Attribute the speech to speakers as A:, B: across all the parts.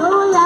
A: গোলা পানি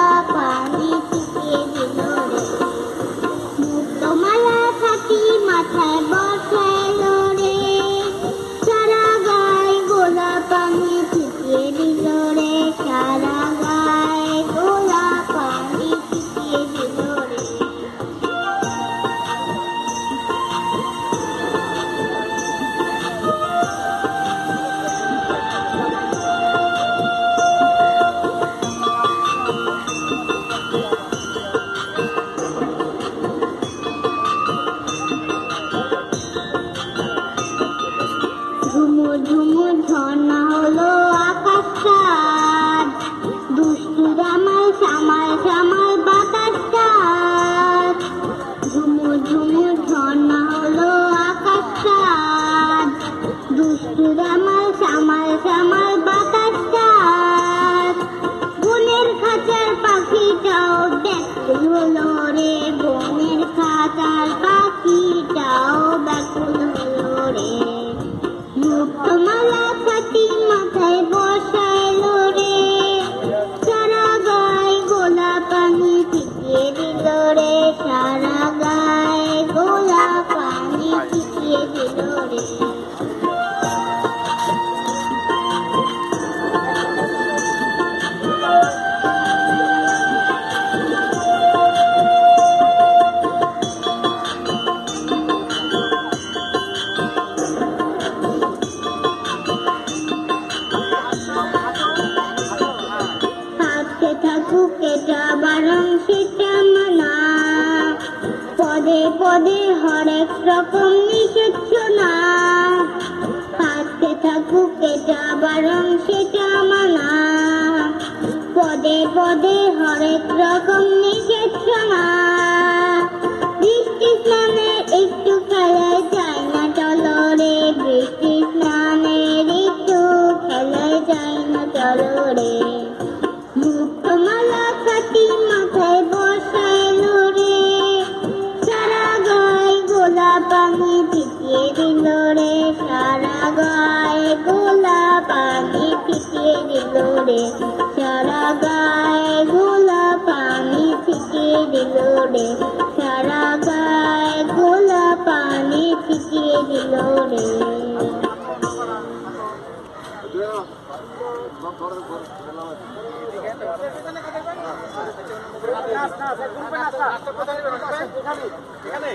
A: ঝুমুর ঝর্ণা হলো আকাশটা দুষ্টু জামাই সামাল সামাল বাতাসটা ঝুমুর ঝুমুর ঝর্ণা হলো আকাশটা দুষ্টু জামাই সামাল সামাল বাতাসটা বনের খাঁচার পাখিটাও দেখতে হলো রে, বনের খাঁচার পাখিটাও থাকুক এটা বারং সেটা পদে পদে হরেক রকম নিষেধ না থাকতে থাকুক এটা বারং সেটা মানা। পদে পদে হরেক রকম নিষেধ বৃষ্টি একটু না চলো রে বৃষ্টি স্নানের একটু না চলো রে পানি ছিটিয়ে দিল রে সারা গায়ে গোলা পানি ছিটিয়ে দিল রে সারা গায়ে গোলা পানি ছিটিয়ে দিল রে
B: এখানে